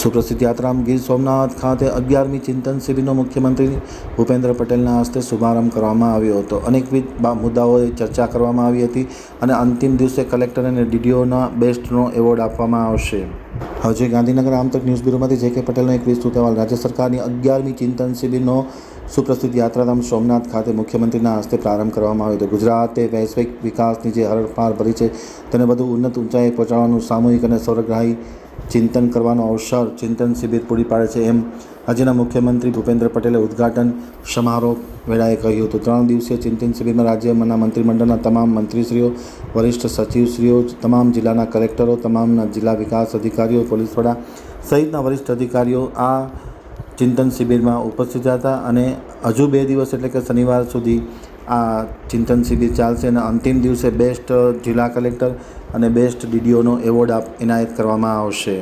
સુપ્રસિદ્ધ યાત્રાધામ ગીર સોમનાથ ખાતે અગિયારમી ચિંતન શિબિરનો મુખ્યમંત્રી ભૂપેન્દ્ર પટેલના હસ્તે શુભારંભ કરવામાં આવ્યો હતો. અનેકવિધ મુદ્દાઓએ ચર્ચા કરવામાં આવી હતી અને અંતિમ દિવસે કલેક્ટર અને ડીડીઓના બેસ્ટનો એવોર્ડ આપવામાં આવશે. હજે ગાંધીનગર આમતક ન્યૂઝ બ્યુરોમાંથી જે કે પટેલનો એક વિસ્તૃત અહેવાલ. રાજ્ય સરકારની અગિયારમી ચિંતન શિબિરનો સુપ્રસિદ્ધ યાત્રાધામ સોમનાથ ખાતે મુખ્યમંત્રીના હસ્તે પ્રારંભ કરવામાં આવ્યો હતો. ગુજરાતે વૈશ્વિક વિકાસની જે હરણફાળ ભરી છે તેને વધુ ઉન્નત ઊંચાઈએ પહોંચાડવાનું સામૂહિક અને સર્વગ્રાહી ચિંતન કરવાનો અવસર ચિંતન શિબિર પૂરી પાડે છે એમ રાજ્યના મુખ્યમંત્રી ભૂપેન્દ્ર પટેલે ઉદ્ઘાટન સમારોહ વેળાએ કહ્યું હતું. ત્રણ દિવસીય ચિંતન શિબિરમાં રાજ્યના મંત્રીમંડળના તમામ મંત્રીશ્રીઓ, વરિષ્ઠ સચિવશ્રીઓ, તમામ જિલ્લાના કલેક્ટરો, તમામના જિલ્લા વિકાસ અધિકારીઓ, પોલીસ વડા સહિતના વરિષ્ઠ અધિકારીઓ આ ચિંતન શિબિરમાં ઉપસ્થિત હતા અને હજુ બે દિવસ એટલે કે શનિવાર સુધી આ ચિંતન શિબિર ચાલશે અને અંતિમ દિવસે બેસ્ટ જિલ્લા કલેક્ટર અને બેસ્ટ ડીડીઓનો એવોર્ડ આપ એનાયત કરવામાં આવશે.